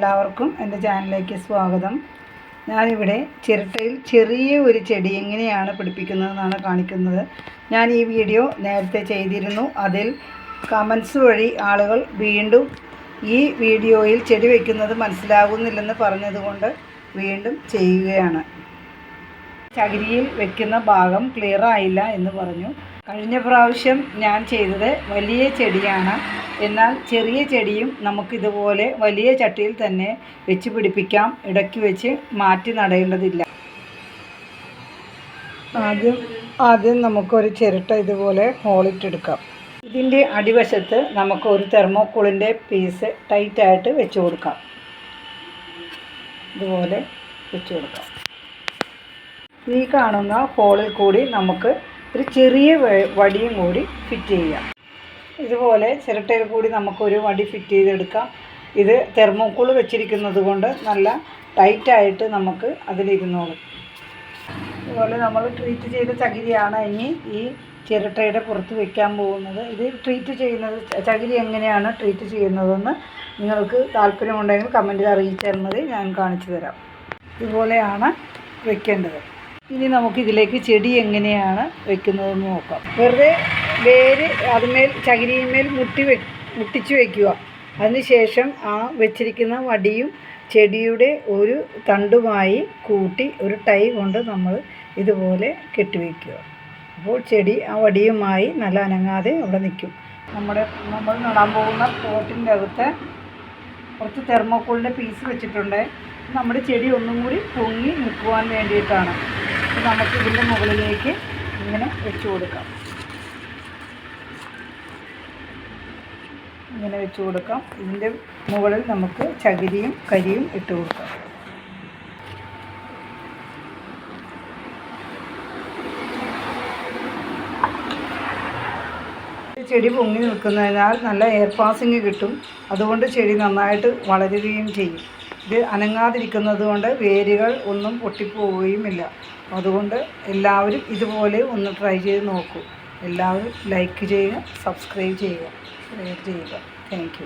എല്ലാവർക്കും എന്റെ ചാനലിലേക്ക് സ്വാഗതം. ഞാനിവിടെ ചിരട്ടയിൽ ചെറിയ ഒരു ചെടി എങ്ങനെയാണ് പിടിപ്പിക്കുന്നതെന്നാണ് കാണിക്കുന്നത്. ഞാൻ ഈ വീഡിയോ നേരത്തെ ചെയ്തിരുന്നു. അതിൽ കമൻസ് വഴി ആളുകൾ വീണ്ടും ഈ വീഡിയോയിൽ ചെടി വയ്ക്കുന്നത് മനസ്സിലാകുന്നില്ലെന്ന് പറഞ്ഞതുകൊണ്ട് വീണ്ടും ചെയ്യുകയാണ്. ചകിരിയിൽ വയ്ക്കുന്ന ഭാഗം ക്ലിയർ ആയില്ല എന്ന് പറഞ്ഞു. കഴിഞ്ഞ പ്രാവശ്യം ഞാൻ ചെയ്തത് വലിയ ചെടിയാണ്. എന്നാൽ ചെറിയ ചെടിയും നമുക്കിതുപോലെ വലിയ ചട്ടിയിൽ തന്നെ വെച്ച് പിടിപ്പിക്കാം. ഇടയ്ക്ക് വെച്ച് മാറ്റി നടേണ്ടതില്ല. ആദ്യം ആദ്യം നമുക്കൊരു ചിരട്ട ഇതുപോലെ ഹോളിട്ടെടുക്കാം ഇതിന്റെ അടിവശത്ത് നമുക്ക് ഒരു തെർമോക്കോളിന്റെ പീസ് ടൈറ്റായിട്ട് വെച്ച് കൊടുക്കാം. ഇതുപോലെ വെച്ച് കൊടുക്കാം. ഈ കാണുന്ന ഹോളിൽ കൂടി നമുക്ക് ഒരു ചെറിയ വടിയും കൂടി ഫിറ്റ് ചെയ്യാം ഇതുപോലെ ചിരട്ടയിൽ കൂടി നമുക്കൊരു വടി ഫിറ്റ് ചെയ്തെടുക്കാം. ഇത് തെർമോക്കോൾ വെച്ചിരിക്കുന്നത് കൊണ്ട് നല്ല ടൈറ്റായിട്ട് നമുക്ക് അതിലിരുന്നോളും. ഇതുപോലെ നമ്മൾ ട്രീറ്റ് ചെയ്ത ചകിരിയാണ് ഇനി ഈ ചിരട്ടയുടെ പുറത്ത് വെക്കാൻ പോകുന്നത്. ഇത് ട്രീറ്റ് ചെയ്യുന്നത് ചകിരി എങ്ങനെയാണ് ട്രീറ്റ് ചെയ്യുന്നതെന്ന് നിങ്ങൾക്ക് താല്പര്യമുണ്ടെങ്കിൽ കമന്റിൽ അറിയിച്ചാൽ മതി. ഞാൻ കാണിച്ചു തരാം. ഇതുപോലെയാണ് വെക്കേണ്ടത്. ഇനി നമുക്ക് ഇതിലേക്ക് ചെടി എങ്ങനെയാണ് വെക്കുന്നതെന്ന് നോക്കാം. വെറുതെ വേര് അതിന്മേൽ ചകിരിയിന്മേൽ മുട്ടി വെ മുട്ടിച്ച് വയ്ക്കുക അതിനുശേഷം ആ വെച്ചിരിക്കുന്ന വടിയും ചെടിയുടെ ഒരു തണ്ടുമായി കൂട്ടി ഒരു ടൈ കൊണ്ട് നമ്മൾ ഇതുപോലെ കെട്ടിവെക്കുക അപ്പോൾ ചെടി ആ വടിയുമായി നല്ല അനങ്ങാതെ അവിടെ നിൽക്കും. നമ്മുടെ നമ്മൾ നടാൻ പോകുന്ന പോട്ടിന്റെ അകത്ത് കുറച്ച് തെർമോക്കോളിന്റെ പീസ് വെച്ചിട്ടുണ്ട്. നമ്മുടെ ചെടി ഒന്നും കൂടി പൊങ്ങി നിൽക്കുവാൻ വേണ്ടിയിട്ടാണ്. അപ്പോൾ നമുക്ക് ഇതിന്റെ മുകളിലേക്ക് ഇങ്ങനെ വെച്ച് കൊടുക്കാം. ഇങ്ങനെ വെച്ച് കൊടുക്കാം. ഇതിന്റെ മുകളിൽ നമുക്ക് ചകിരിയും കരിയും ഇട്ട് കൊടുക്കാം. ചെടി പൊങ്ങി നിൽക്കുന്നതിനാൽ നല്ല എയർ പാസിങ് കിട്ടും. അതുകൊണ്ട് ചെടി നന്നായിട്ട് വളരുകയും ചെയ്യും. ഇത് അനങ്ങാതിരിക്കുന്നത് കൊണ്ട് വേരുകൾ ഒന്നും പൊട്ടിപ്പോവുകയുമില്ല. അതുകൊണ്ട് എല്ലാവരും ഇതുപോലെ ഒന്ന് ട്രൈ ചെയ്ത് നോക്കൂ. എല്ലാവരും ലൈക്ക് ചെയ്യുക സബ്സ്ക്രൈബ് ചെയ്യുക ഷെയർ ചെയ്യുക. താങ്ക്